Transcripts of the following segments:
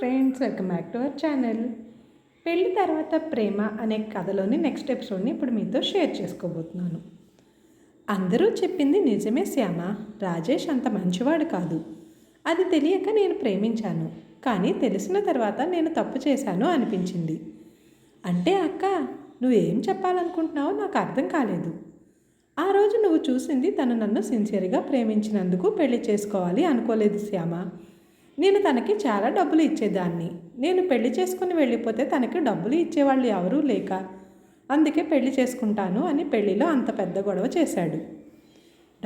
Friends welcome back to our channel. పెళ్ళి తర్వాత ప్రేమ అనే కథలోని నెక్స్ట్ ఎపిసోడ్ని ఇప్పుడు మీతో షేర్ చేసుకోబోతున్నాను. అందరూ చెప్పింది నిజమే శ్యామ. రాజేష్ అంత మంచివాడు కాదు. అది తెలియక నేను ప్రేమించాను. కానీ తెలిసిన తర్వాత నేను తప్పు చేశాను అనిపించింది. అంటే అక్క నువ్వేం చెప్పాలనుకుంటున్నావో నాకు అర్థం కాలేదు. ఆ రోజు నువ్వు చూసింది తను నన్ను సిన్సియర్గా ప్రేమించినందుకు పెళ్ళి చేసుకోవాలి అనుకోలేదు శ్యామ. నేను తనకి చాలా డబ్బులు ఇచ్చేదాన్ని. నేను పెళ్ళి చేసుకుని వెళ్ళిపోతే తనకి డబ్బులు ఇచ్చేవాళ్ళు ఎవరూ లేక అందుకే పెళ్ళి చేసుకుంటాను అని పెళ్ళిలో అంత పెద్ద గొడవ చేశాడు.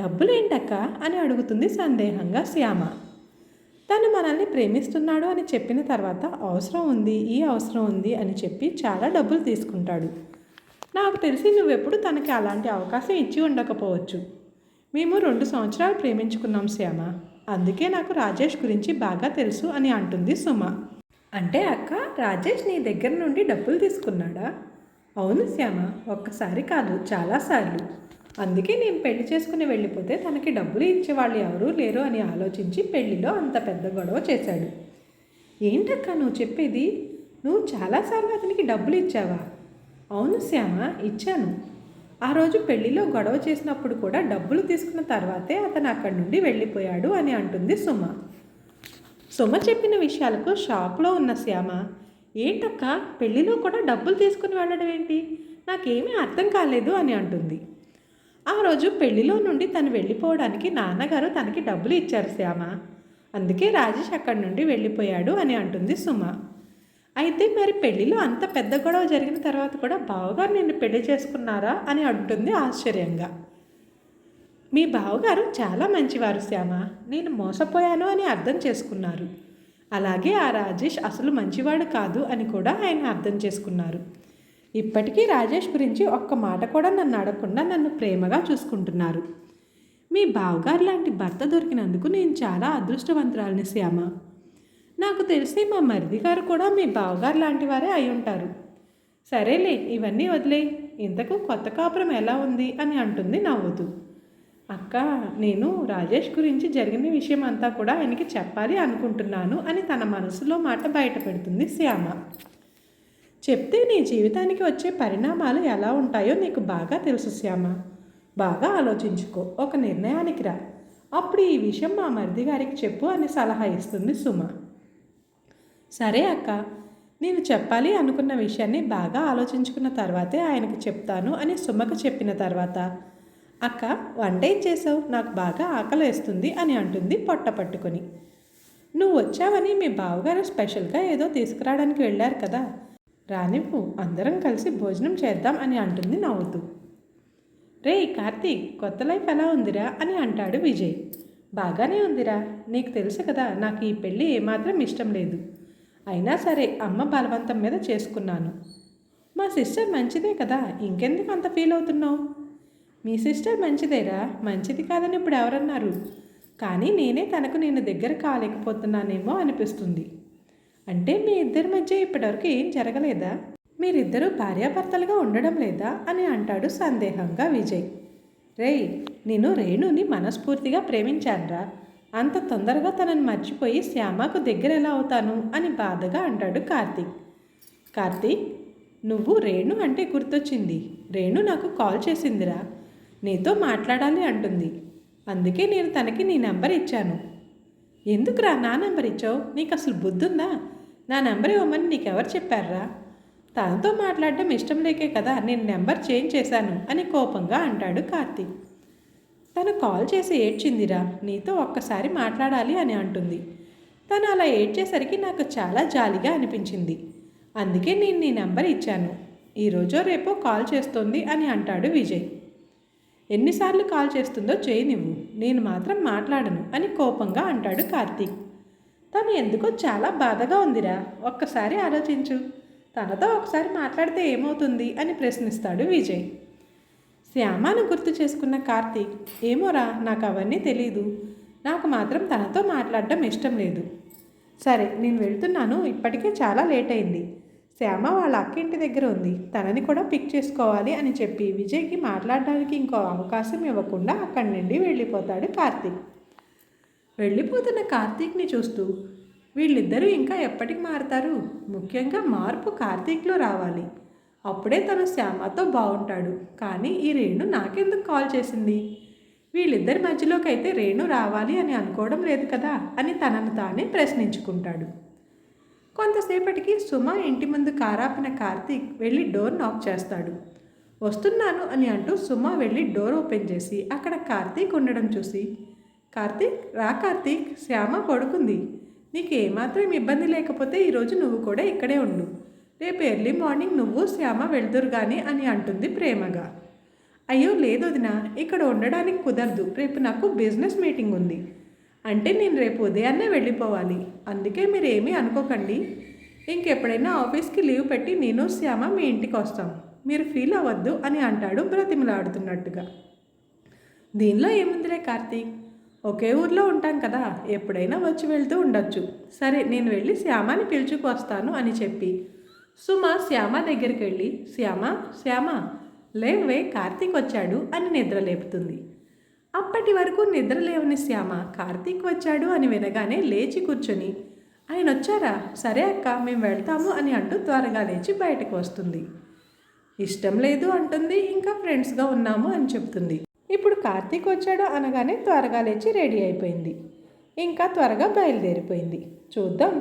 డబ్బులేంటక్క? అని అడుగుతుంది సందేహంగా శ్యామ. తను మనల్ని ప్రేమిస్తున్నాడు అని చెప్పిన తర్వాత అవసరం ఉంది ఈ అవసరం ఉంది అని చెప్పి చాలా డబ్బులు తీసుకుంటాడు. నాకు తెలిసి నువ్వెప్పుడు తనకి అలాంటి అవకాశం ఇచ్చి ఉండకపోవచ్చు. మేము రెండు సంవత్సరాలు ప్రేమించుకున్నాం శ్యామ. అందుకే నాకు రాజేష్ గురించి బాగా తెలుసు అని అంటుంది సుమ. అంటే అక్క రాజేష్ నీ దగ్గర నుండి డబ్బులు తీసుకున్నాడా? అవును శ్యామ ఒక్కసారి కాదు చాలాసార్లు అందుకే నేను పెళ్ళి చేసుకుని వెళ్ళిపోతే తనకి డబ్బులు ఇచ్చేవాళ్ళు ఎవరూ లేరు అని ఆలోచించి పెళ్ళిలో అంత పెద్ద గొడవ చేశాడు. ఏంటక్క నువ్వు చెప్పేది? నువ్వు చాలాసార్లు అతనికి డబ్బులు ఇచ్చావా? అవును శ్యామ ఇచ్చాను. ఆ రోజు పెళ్ళిలో గొడవ చేసినప్పుడు కూడా డబ్బులు తీసుకున్న తర్వాతే అతను అక్కడి నుండి వెళ్ళిపోయాడు అని అంటుంది సుమ. సుమ చెప్పిన విషయాలకు షాక్లో ఉన్న శ్యామ ఏంటక్క పెళ్ళిలో కూడా డబ్బులు తీసుకుని వెళ్ళడం ఏంటి? నాకేమీ అర్థం కాలేదు అని అంటుంది. ఆ రోజు పెళ్ళిలో నుండి తను వెళ్ళిపోవడానికి నాన్నగారు తనకి డబ్బులు ఇచ్చారు శ్యామ. అందుకే రాజేష్ అక్కడి నుండి వెళ్ళిపోయాడు అని అంటుంది సుమ. అయితే మరి పెళ్ళిలో అంత పెద్ద గొడవ జరిగిన తర్వాత కూడా బావగారు నిన్ను పెళ్ళి చేసుకున్నారా అని అంటుంది ఆశ్చర్యంగా. మీ బావగారు చాలా మంచివారు శ్యామ. నేను మోసపోయాను అని అర్థం చేసుకున్నారు. అలాగే ఆ రాజేష్ అసలు మంచివాడు కాదు అని కూడా ఆయన అర్థం చేసుకున్నారు. ఇప్పటికీ రాజేష్ గురించి ఒక్క మాట కూడా నన్ను అడగకుండా నన్ను ప్రేమగా చూసుకుంటున్నారు. మీ బావగారు లాంటి భర్త దొరికినందుకు నేను చాలా అదృష్టవంతురాలని శ్యామ. నాకు తెలిసి మా మరిది గారు కూడా మీ బావగారు లాంటి వారే అయి ఉంటారు. సరేలే ఇవన్నీ వదిలే. ఇంతకు కొత్త కాపురం ఎలా ఉంది? అని అంటుంది నవ్వుతూ. అక్క నేను రాజేష్ గురించి జరిగిన విషయం అంతా కూడా ఆయనకి చెప్పాలి అనుకుంటున్నాను అని తన మనసులో మాట బయట పెడుతుంది శ్యామ. చెప్తే నీ జీవితానికి వచ్చే పరిణామాలు ఎలా ఉంటాయో నీకు బాగా తెలుసు శ్యామ. బాగా ఆలోచించుకో ఒక నిర్ణయానికి రా. అప్పుడు ఈ విషయం మా మరిది గారికి చెప్పు అని సలహా ఇస్తుంది సుమ. సరే అక్క నేను చెప్పాలి అనుకున్న విషయాన్ని బాగా ఆలోచించుకున్న తర్వాతే ఆయనకు చెప్తాను అని సుమకు చెప్పిన తర్వాత అక్క వంట ఏం చేసావు నాకు బాగా ఆకలేస్తుంది అని అంటుంది పొట్ట పట్టుకొని. నువ్వు వచ్చావని మీ బావగారు స్పెషల్గా ఏదో తీసుకురావడానికి వెళ్ళారు కదా రానివ్వు అందరం కలిసి భోజనం చేద్దాం అని అంటుంది నవ్వుతూ. రే కార్తీక్ కొత్త లైఫ్ ఎలా ఉందిరా అని అంటాడు విజయ్. బాగానే ఉందిరా నీకు తెలుసు కదా నాకు ఈ పెళ్ళి ఏమాత్రం ఇష్టం లేదు. అయినా సరే అమ్మ బలవంతం మీద చేసుకున్నాను. మా సిస్టర్ మంచిదే కదా ఇంకెందుకు అంత ఫీల్ అవుతున్నావు? మీ సిస్టర్ మంచిదేరా మంచిది కాదని ఇప్పుడు ఎవరన్నారు? కానీ నేనే తనకు నేను దగ్గర కాలేకపోతున్నానేమో అనిపిస్తుంది. అంటే మీ ఇద్దరి మధ్య ఇప్పటివరకు ఏం జరగలేదా? మీరిద్దరూ భార్యాభర్తలుగా ఉండడం లేదా అని అంటాడు సందేహంగా విజయ్. రేయ్ నేను రేణుని మనస్ఫూర్తిగా ప్రేమించానురా. అంత తొందరగా తనని మర్చిపోయి శ్యామకు దగ్గర ఎలా అవుతాను అని బాధగా అంటాడు కార్తీక్. కార్తీక్ నువ్వు రేణు అంటే గుర్తొచ్చింది. రేణు నాకు కాల్ చేసిందిరా. నీతో మాట్లాడాలి అంటుంది. అందుకే నేను తనకి నీ నెంబర్ ఇచ్చాను. ఎందుకురా నా నెంబర్ ఇచ్చావు? నీకు అసలు బుద్ధుందా? నా నెంబర్ ఇవ్వమని నీకెవరు చెప్పారా? తనతో మాట్లాడడం ఇష్టం లేకే కదా నేను నెంబర్ చేంజ్ చేశాను అని కోపంగా అంటాడు కార్తీక్. తను కాల్ చేసి ఏడ్చిందిరా నీతో ఒక్కసారి మాట్లాడాలి అని అంటుంది. తను అలా ఏడ్చేసరికి నాకు చాలా జాలిగా అనిపించింది. అందుకే నేను నీ నెంబర్ ఇచ్చాను. ఈరోజో రేపో కాల్ చేస్తుంది అని అంటాడు విజయ్. ఎన్నిసార్లు కాల్ చేస్తుందో చేయి నువ్వు నేను మాత్రం మాట్లాడను అని కోపంగా అంటాడు కార్తీక్. తను ఎందుకో చాలా బాధగా ఉందిరా ఒక్కసారి ఆలోచించు. తనతో ఒకసారి మాట్లాడితే ఏమవుతుంది అని ప్రశ్నిస్తాడు విజయ్. శ్యామాను గుర్తు చేసుకున్న కార్తీక్ ఏమోరా నాకు అవన్నీ తెలీదు. నాకు మాత్రం తనతో మాట్లాడడం ఇష్టం లేదు. సరే నేను వెళ్తున్నాను. ఇప్పటికే చాలా లేట్ అయింది. శ్యామ వాళ్ళ అక్క ఇంటి దగ్గర ఉంది. తనని కూడా పిక్ చేసుకోవాలి అని చెప్పి విజయ్కి మాట్లాడడానికి ఇంకో అవకాశం ఇవ్వకుండా అక్కడి నుండి వెళ్ళిపోతాడు కార్తీక్. వెళ్ళిపోతున్న కార్తీక్ని చూస్తూ వీళ్ళిద్దరూ ఇంకా ఎప్పటికి మారుతారు? ముఖ్యంగా మార్పు కార్తీక్లో రావాలి. అప్పుడే తను శ్యామతో బాగుంటాడు కానీ ఈ రేణు నాకెందుకు కాల్ చేసింది? వీళ్ళిద్దరి మధ్యలోకైతే రేణు రావాలి అని అనుకోవడం లేదు కదా అని తనను తానే ప్రశ్నించుకుంటాడు. కొంతసేపటికి సుమ ఇంటి ముందు కారాపిన కార్తీక్ వెళ్ళి డోర్ నాక్ చేస్తాడు. వస్తున్నాను అని అంటూ సుమ వెళ్ళి డోర్ ఓపెన్ చేసి అక్కడ కార్తీక్ ఉండడం చూసి కార్తీక్ రా కార్తీక్ శ్యామ పడుకుంది. నీకు ఏమాత్రం ఇబ్బంది లేకపోతే ఈరోజు నువ్వు కూడా ఇక్కడే ఉండు. రేపు ఎర్లీ మార్నింగ్ నువ్వు శ్యామ వెళ్దురు కానీ అని అంటుంది ప్రేమగా. అయ్యో లేదు వదినా ఇక్కడ ఉండడానికి కుదరదు రేపు నాకు బిజినెస్ మీటింగ్ ఉంది. అంటే నేను రేపు ఉదయాన్నే వెళ్ళిపోవాలి అందుకే మీరు ఏమీ అనుకోకండి. ఇంకెప్పుడైనా ఆఫీస్కి లీవ్ పెట్టి నేను శ్యామ మీ ఇంటికి వస్తాం మీరు ఫీల్ అవ్వద్దు అని అంటాడు బ్రతిమలాడుతున్నట్టుగా. దీనిలో ఏముందిలే కార్తీక్? ఒకే ఊర్లో ఉంటాం కదా ఎప్పుడైనా వచ్చి వెళ్తూ ఉండొచ్చు. సరే నేను వెళ్ళి శ్యామని పిలుచుకు వస్తాను అని చెప్పి. సుమ శ్యామ దగ్గరికి వెళ్ళి శ్యామ శ్యామ లేవే కార్తీక్ వచ్చాడు అని నిద్ర లేపుతుంది. అప్పటి వరకు నిద్ర లేవని శ్యామ కార్తీక్ వచ్చాడు అని వినగానే లేచి కూర్చొని ఆయన వచ్చారా? సరే అక్క మేము వెళ్తాము అని అంటూ త్వరగా లేచి బయటకు వస్తుంది. ఇష్టం లేదు అంటుంది ఇంకా ఫ్రెండ్స్గా ఉన్నాము అని చెప్తుంది. ఇప్పుడు కార్తీక్ వచ్చాడు అనగానే త్వరగా లేచి రెడీ అయిపోయింది. ఇంకా త్వరగా బయలుదేరిపోయింది. చూద్దాం.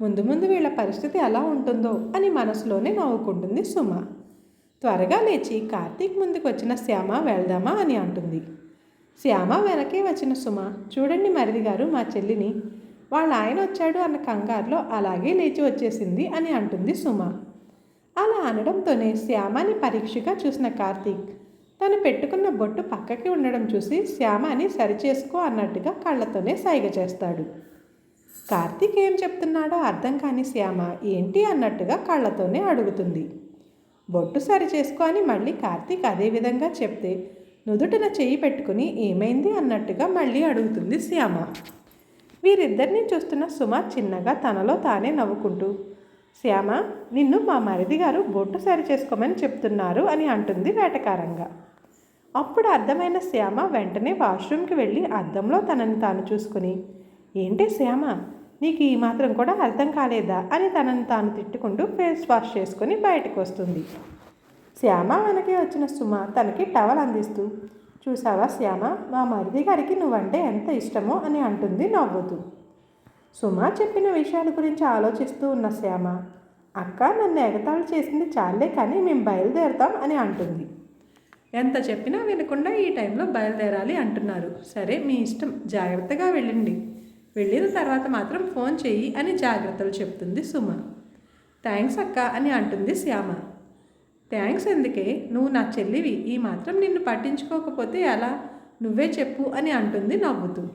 ముందు ముందు వీళ్ళ పరిస్థితి ఎలా ఉంటుందో అని మనసులోనే నవ్వుకుంటుంది సుమ. త్వరగా లేచి కార్తీక్ ముందుకు వచ్చిన శ్యామ వెళ్దామా? అని అంటుంది. శ్యామ వెనకే వచ్చిన సుమ చూడండి మరిది గారు మా చెల్లిని. వాళ్ళ ఆయన వచ్చాడు అన్న కంగారులో అలాగే లేచి వచ్చేసింది అని అంటుంది సుమ. అలా అనడంతోనే శ్యామని పరీక్షగా చూసిన కార్తీక్ తను పెట్టుకున్న బొట్టు పక్కకి ఉండడం చూసి శ్యామని సరిచేసుకో అన్నట్టుగా కళ్ళతోనే సైగ చేస్తాడు. కార్తీక్ ఏం చెప్తున్నాడో అర్థం కాని శ్యామ ఏంటి అన్నట్టుగా కళ్ళతోనే అడుగుతుంది. బొట్టు సరి చేసుకో అని మళ్ళీ కార్తీక్ అదే విధంగా చెప్తే నుదుటన చెయ్యి పెట్టుకుని ఏమైంది అన్నట్టుగా మళ్ళీ అడుగుతుంది శ్యామ. వీరిద్దరిని చూస్తున్న సుమ చిన్నగా తనలో తానే నవ్వుకుంటూ శ్యామ నిన్ను మా మరిది గారు బొట్టు సరి చేసుకోమని చెప్తున్నారు అని అంటుంది వేటకారంగా. అప్పుడు అర్థమైన శ్యామ వెంటనే వాష్రూమ్కి వెళ్ళి అద్దంలో తనని తాను చూసుకుని ఏంటి శ్యామ నీకు ఈ మాత్రం కూడా అర్థం కాలేదా అని తనని తాను తిట్టుకుంటూ ఫేస్ వాష్ చేసుకొని బయటకు వస్తుంది. శ్యామ వెనకే వచ్చిన సుమ తనకి టవల్ అందిస్తూ చూసావా శ్యామ మా మరిది గారికి నువ్వంటే ఎంత ఇష్టమో అని అంటుంది నవ్వుతూ. సుమ చెప్పిన విషయాల గురించి ఆలోచిస్తూ ఉన్న శ్యామ అక్క నన్ను ఎగతాళి చేసింది చాలే కానీ మేము బయలుదేరుతాం అని అంటుంది. ఎంత చెప్పినా వినకుండా ఈ టైంలో బయలుదేరాలి అంటున్నారు. సరే మీ ఇష్టం. జాగ్రత్తగా వెళ్ళండి. వెళ్ళిన తర్వాత మాత్రం ఫోన్ చెయ్యి అని జాగ్రత్తలు చెప్తుంది సుమ. థ్యాంక్స్ అక్క అని అంటుంది శ్యామ. థ్యాంక్స్ ఎందుకే? నువ్వు నా చెల్లివి. ఈ మాత్రం నిన్ను పట్టించుకోకపోతే ఎలా? నువ్వే చెప్పు అని అంటుంది నవ్వుతూ.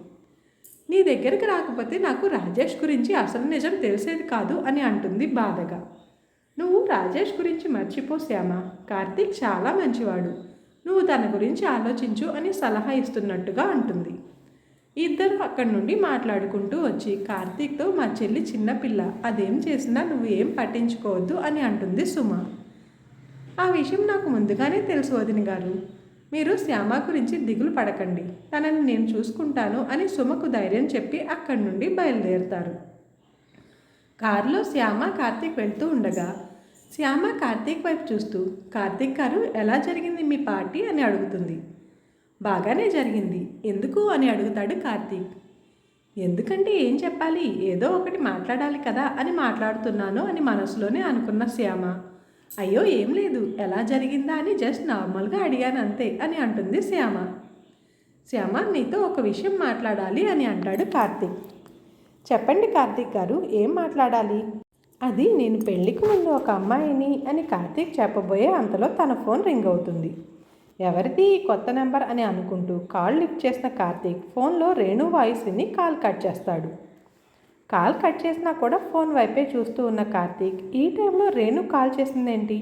నీ దగ్గరికి రాకపోతే నాకు రాజేష్ గురించి అసలు నిజం తెలిసేది కాదు అని అంటుంది బాధగా. నువ్వు రాజేష్ గురించి మర్చిపో శ్యామ. కార్తీక్ చాలా మంచివాడు. నువ్వు తన గురించి ఆలోచించు అని సలహా ఇస్తున్నట్టుగా అంటుంది. ఇద్దరు అక్కడి నుండి మాట్లాడుకుంటూ వచ్చి కార్తీక్తో మా చెల్లి చిన్నపిల్ల అదేం చేసినా నువ్వు ఏం పట్టించుకోవద్దు అని అంటుంది సుమ. ఆ విషయం నాకు ముందుగానే తెలుసు వదిన గారు. మీరు శ్యామ గురించి దిగులు పడకండి. తనని నేను చూసుకుంటాను అని సుమకు ధైర్యం చెప్పి అక్కడి నుండి బయలుదేరుతారు. కారులో శ్యామ కార్తీక్ వెళ్తూ ఉండగా శ్యామ కార్తీక్ వైపు చూస్తూ కార్తీక్ గారు ఎలా జరిగింది మీ పార్టీ అని అడుగుతుంది. బాగానే జరిగింది. ఎందుకు అని అడుగుతాడు కార్తీక్. ఎందుకంటే ఏం చెప్పాలి? ఏదో ఒకటి మాట్లాడాలి కదా అని మాట్లాడుతున్నాను అని మనసులోనే అనుకున్న శ్యామ. అయ్యో ఏం లేదు. ఎలా జరిగిందా అని జస్ట్ నార్మల్గా అడిగాను అంతే అని అంటుంది శ్యామ. శ్యామ నీతో ఒక విషయం మాట్లాడాలి అని అంటాడు కార్తీక్. చెప్పండి కార్తీక్ గారు ఏం మాట్లాడాలి? అది నేను పెళ్ళికి ముందు ఒక అమ్మాయిని అని కార్తీక్ చెప్పబోయే అంతలో తన ఫోన్ రింగ్ అవుతుంది. ఎవరిది ఈ కొత్త నెంబర్ అని అనుకుంటూ కాల్ లిఫ్ట్ చేసిన కార్తీక్ ఫోన్లో రేణు వాయిస్ విని కాల్ కట్ చేస్తాడు. కాల్ కట్ చేసినా కూడా ఫోన్ వైపే చూస్తూ ఉన్న కార్తీక్ ఈ టైంలో రేణు కాల్ చేసిందేంటి?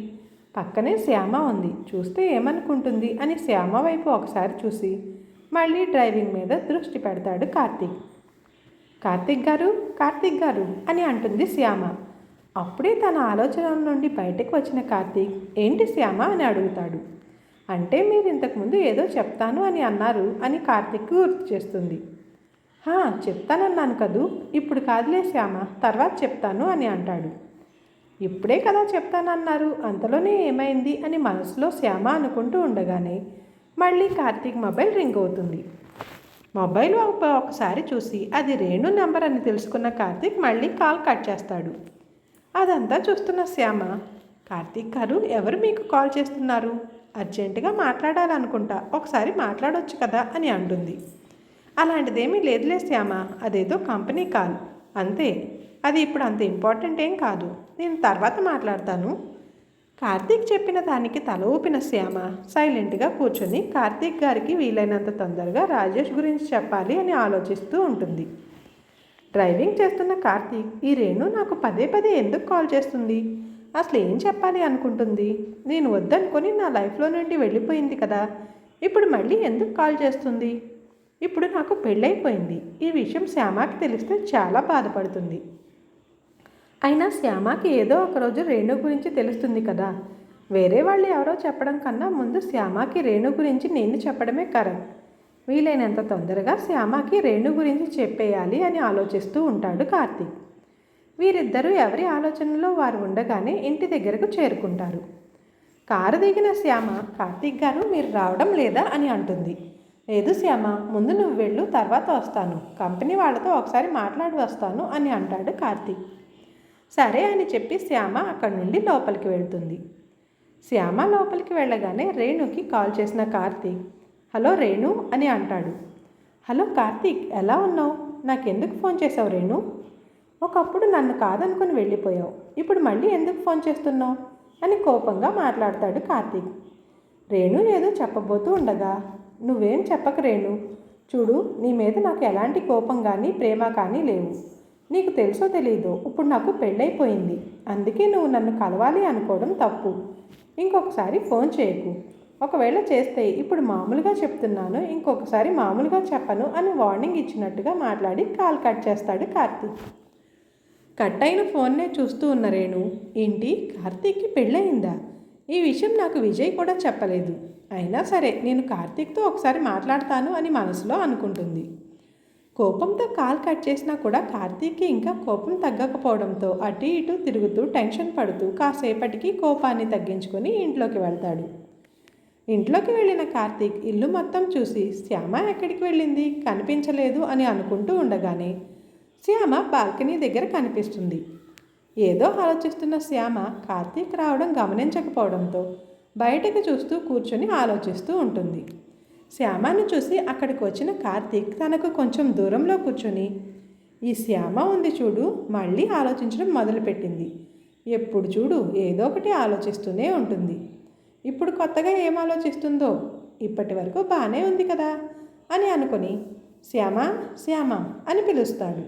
పక్కనే శ్యామ ఉంది చూస్తే ఏమనుకుంటుంది అని శ్యామ వైపు ఒకసారి చూసి మళ్ళీ డ్రైవింగ్ మీద దృష్టి పెడతాడు కార్తీక్. కార్తీక్ గారు కార్తీక్ గారు అని అంటుంది శ్యామ. అప్పుడే తన ఆలోచన నుండి బయటకు వచ్చిన కార్తీక్ ఏంటి శ్యామ అని అడుగుతాడు. అంటే మీరు ఇంతకుముందు ఏదో చెప్తాను అని అన్నారు అని కార్తీక్ గుర్తు చేస్తుంది. హా చెప్తానన్నాను కదూ ఇప్పుడు కాదులే శ్యామ తర్వాత చెప్తాను అని అంటాడు. ఇప్పుడే కదా చెప్తానన్నారు అంతలోనే ఏమైంది అని మనసులో శ్యామ అనుకుంటూ ఉండగానే మళ్ళీ కార్తీక్ మొబైల్ రింగ్ అవుతుంది. మొబైల్ ఒక- ఒకసారి చూసి అది రేణు నెంబర్ అని తెలుసుకున్న కార్తీక్ మళ్ళీ కాల్ కట్ చేస్తాడు. అదంతా చూస్తున్న శ్యామ కార్తీక్ గారు ఎవరు మీకు కాల్ చేస్తున్నారు? అర్జెంటుగా మాట్లాడాలనుకుంటా. ఒకసారి మాట్లాడొచ్చు కదా అని అంటుంది. అలాంటిదేమీ లేదులే శ్యామ అదేదో కంపెనీ కాల్. అంతే. అది ఇప్పుడు అంత ఇంపార్టెంట్ ఏం కాదు. నేను తర్వాత మాట్లాడతాను. కార్తీక్ చెప్పిన దానికి తల ఊపిన శ్యామ సైలెంట్గా కూర్చొని కార్తీక్ గారికి వీలైనంత తొందరగా రాజేష్ గురించి చెప్పాలి అని ఆలోచిస్తూ ఉంటుంది. డ్రైవింగ్ చేస్తున్న కార్తీక్ ఈ రేణు నాకు పదే పదే ఎందుకు కాల్ చేస్తుంది? అసలు ఏం చెప్పాలి అనుకుంటుంది? నేను వద్దనుకొని నా లైఫ్లో నుండి వెళ్ళిపోయింది కదా. ఇప్పుడు మళ్ళీ ఎందుకు కాల్ చేస్తుంది? ఇప్పుడు నాకు పెళ్ళైపోయింది. ఈ విషయం శ్యామకి తెలిస్తే చాలా బాధపడుతుంది. అయినా శ్యామకి ఏదో ఒకరోజు రేణు గురించి తెలుస్తుంది కదా. వేరే వాళ్ళు ఎవరో చెప్పడం కన్నా ముందు శ్యామకి రేణు గురించి నేను చెప్పడమే కరెక్ట్ వీలైనంత తొందరగా శ్యామకి రేణు గురించి చెప్పేయాలి అని ఆలోచిస్తూ ఉంటాడు కార్తీక్. వీరిద్దరూ ఎవరి ఆలోచనలో వారు ఉండగానే ఇంటి దగ్గరకు చేరుకుంటారు. కారు దిగిన శ్యామ కార్తీక్ గారు మీరు రావడం లేదా? అని అంటుంది. లేదు శ్యామ ముందు నువ్వు వెళ్ళు తర్వాత వస్తాను. కంపెనీ వాళ్ళతో ఒకసారి మాట్లాడి వస్తాను అని అంటాడు కార్తీక్. సరే అని చెప్పి శ్యామ అక్కడి నుండి లోపలికి వెళ్తుంది. శ్యామ లోపలికి వెళ్ళగానే రేణుకి కాల్ చేసిన కార్తీక్ హలో రేణు అని అంటాడు. హలో కార్తీక్ ఎలా ఉన్నావు? నాకెందుకు ఫోన్ చేసావు రేణు? ఒకప్పుడు నన్ను కాదనుకుని వెళ్ళిపోయావు. ఇప్పుడు మళ్ళీ ఎందుకు ఫోన్ చేస్తున్నావు? అని కోపంగా మాట్లాడతాడు కార్తీక్. రేణు ఏదో చెప్పబోతూ ఉండగా నువ్వేం చెప్పక రేణు. చూడు నీ మీద నాకు ఎలాంటి కోపం కానీ ప్రేమ కానీ లేవు. నీకు తెలుసో తెలీదో ఇప్పుడు నాకు పెళ్ళైపోయింది. అందుకే నువ్వు నన్ను కలవాలి అనుకోవడం తప్పు. ఇంకొకసారి ఫోన్ చేయకు. ఒకవేళ చేస్తే ఇప్పుడు మామూలుగా చెప్తున్నాను ఇంకొకసారి మామూలుగా చెప్పను అని వార్నింగ్ ఇచ్చినట్టుగా మాట్లాడి కాల్ కట్ చేస్తాడు కార్తీక్. కట్ అయిన ఫోన్నే చూస్తూ ఉన్న రేణు ఏంటి? కార్తీక్కి పెళ్ళయిందా? ఈ విషయం నాకు విజయ్ కూడా చెప్పలేదు. అయినా సరే నేను కార్తీక్తో ఒకసారి మాట్లాడతాను అని మనసులో అనుకుంటుంది. కోపంతో కాల్ కట్ చేసినా కూడా కార్తీక్కి ఇంకా కోపం తగ్గకపోవడంతో అటు ఇటు తిరుగుతూ టెన్షన్ పడుతూ కాసేపటికి కోపాన్ని తగ్గించుకొని ఇంట్లోకి వెళ్తాడు. ఇంట్లోకి వెళ్ళిన కార్తీక్ ఇల్లు మొత్తం చూసి శ్యామ ఎక్కడికి వెళ్ళింది? కనిపించలేదు అని అనుకుంటూ ఉండగానే శ్యామ బాల్కనీ దగ్గర కనిపిస్తుంది. ఏదో ఆలోచిస్తున్న శ్యామ కార్తీక్ రావడం గమనించకపోవడంతో బయటకు చూస్తూ కూర్చొని ఆలోచిస్తూ ఉంటుంది. శ్యామను చూసి అక్కడికి వచ్చిన కార్తీక్ తనకు కొంచెం దూరంలో కూర్చొని ఈ శ్యామ ఉంది చూడు మళ్ళీ ఆలోచించడం మొదలుపెట్టింది. ఎప్పుడు చూడు ఏదో ఒకటి ఆలోచిస్తూనే ఉంటుంది. ఇప్పుడు కొత్తగా ఏం ఆలోచిస్తుందో ఇప్పటి వరకు బాగానే ఉంది కదా అని అనుకొని శ్యామ శ్యామ అని పిలుస్తాడు.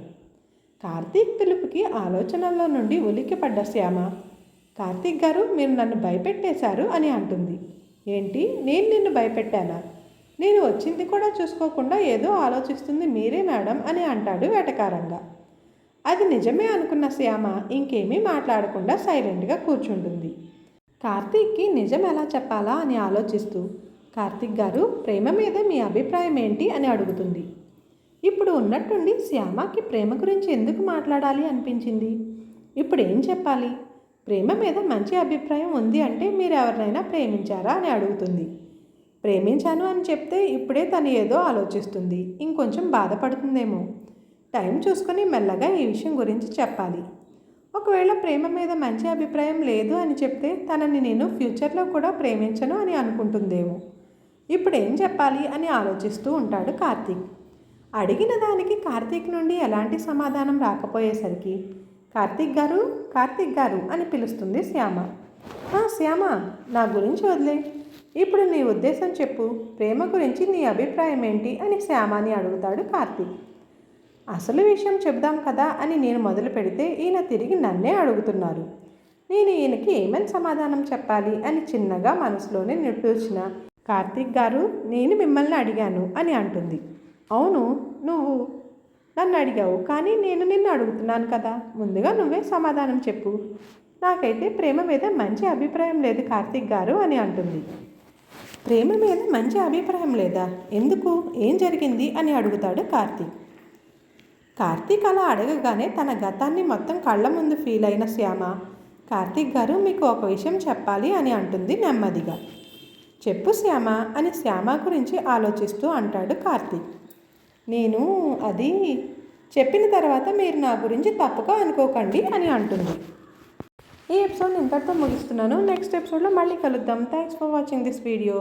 కార్తీక్ పిలుపుకి ఆలోచనల్లో నుండి ఉలిక్కిపడ్డ శ్యామ కార్తీక్ గారు మీరు నన్ను భయపెట్టేశారు అని అంటుంది. ఏంటి? నేను నిన్ను భయపెట్టానా? నేను వచ్చింది కూడా చూసుకోకుండా ఏదో ఆలోచిస్తుంది మీరే మేడం అని అంటాడు వేటకారంగా. అది నిజమే అనుకున్న శ్యామ ఇంకేమీ మాట్లాడకుండా సైలెంట్గా కూర్చుంటుంది. కార్తీక్కి నిజం ఎలా చెప్పాలా అని ఆలోచిస్తూ కార్తీక్ గారు ప్రేమ మీద మీ అభిప్రాయం ఏంటి అని అడుగుతుంది. ఇప్పుడు ఉన్నట్టుండి శ్యామకి ప్రేమ గురించి ఎందుకు మాట్లాడాలి అనిపించింది? ఇప్పుడు ఏం చెప్పాలి? ప్రేమ మీద మంచి అభిప్రాయం ఉంది అంటే మీరు ఎవరినైనా ప్రేమించారా అని అడుగుతుంది. ప్రేమించాను అని చెప్తే ఇప్పుడే తను ఏదో ఆలోచిస్తుంది ఇంకొంచెం బాధపడుతుందేమో. టైం చూసుకొని మెల్లగా ఈ విషయం గురించి చెప్పాలి. ఒకవేళ ప్రేమ మీద మంచి అభిప్రాయం లేదు అని చెప్తే తనని నేను ఫ్యూచర్లో కూడా ప్రేమించను అని అనుకుంటుందేమో. ఇప్పుడు ఏం చెప్పాలి అని ఆలోచిస్తూ ఉంటాడు కార్తీక్. అడిగిన దానికి కార్తీక్ నుండి ఎలాంటి సమాధానం రాకపోయేసరికి కార్తీక్ గారు కార్తీక్ గారు అని పిలుస్తుంది శ్యామ. శ్యామ నా గురించి వదిలే. ఇప్పుడు నీ ఉద్దేశం చెప్పు. ప్రేమ గురించి నీ అభిప్రాయం ఏంటి? అని శ్యామాని అడుగుతాడు కార్తీక్. అసలు విషయం చెబుదాం కదా అని నేను మొదలు పెడితే ఈయన తిరిగి నన్నే అడుగుతున్నారు. నేను ఈయనకి ఏమని సమాధానం చెప్పాలి? అని చిన్నగా మనసులోనే నిట్టూర్చిన కార్తీక్ గారు నేను మిమ్మల్ని అడిగాను అని అంటుంది. అవును నువ్వు నన్ను అడిగావు కానీ నేను నిన్ను అడుగుతున్నాను కదా. ముందుగా నువ్వే సమాధానం చెప్పు. నాకైతే ప్రేమ మీద మంచి అభిప్రాయం లేదు కార్తీక్ గారు అని అంటుంది. ప్రేమ మీద మంచి అభిప్రాయం లేదా? ఎందుకు? ఏం జరిగింది? అని అడుగుతాడు కార్తీక్. కార్తీక్ అలా అడగగానే తన గతాన్ని మొత్తం కళ్ళ ముందు ఫీల్ అయిన శ్యామ కార్తీక్ గారు మీకు ఒక విషయం చెప్పాలి అని అంటుంది నెమ్మదిగా. చెప్పు శ్యామ అని శ్యామ గురించి ఆలోచిస్తూ అంటాడు కార్తీక్. నేను అది చెప్పిన తర్వాత మీరు నా గురించి తప్పుగా అనుకోకండి అని అంటుంది. ఈ ఎపిసోడ్ ఇంతటితో ముగిస్తున్నాను. నెక్స్ట్ ఎపిసోడ్లో మళ్ళీ కలుద్దాం. Thanks for watching this video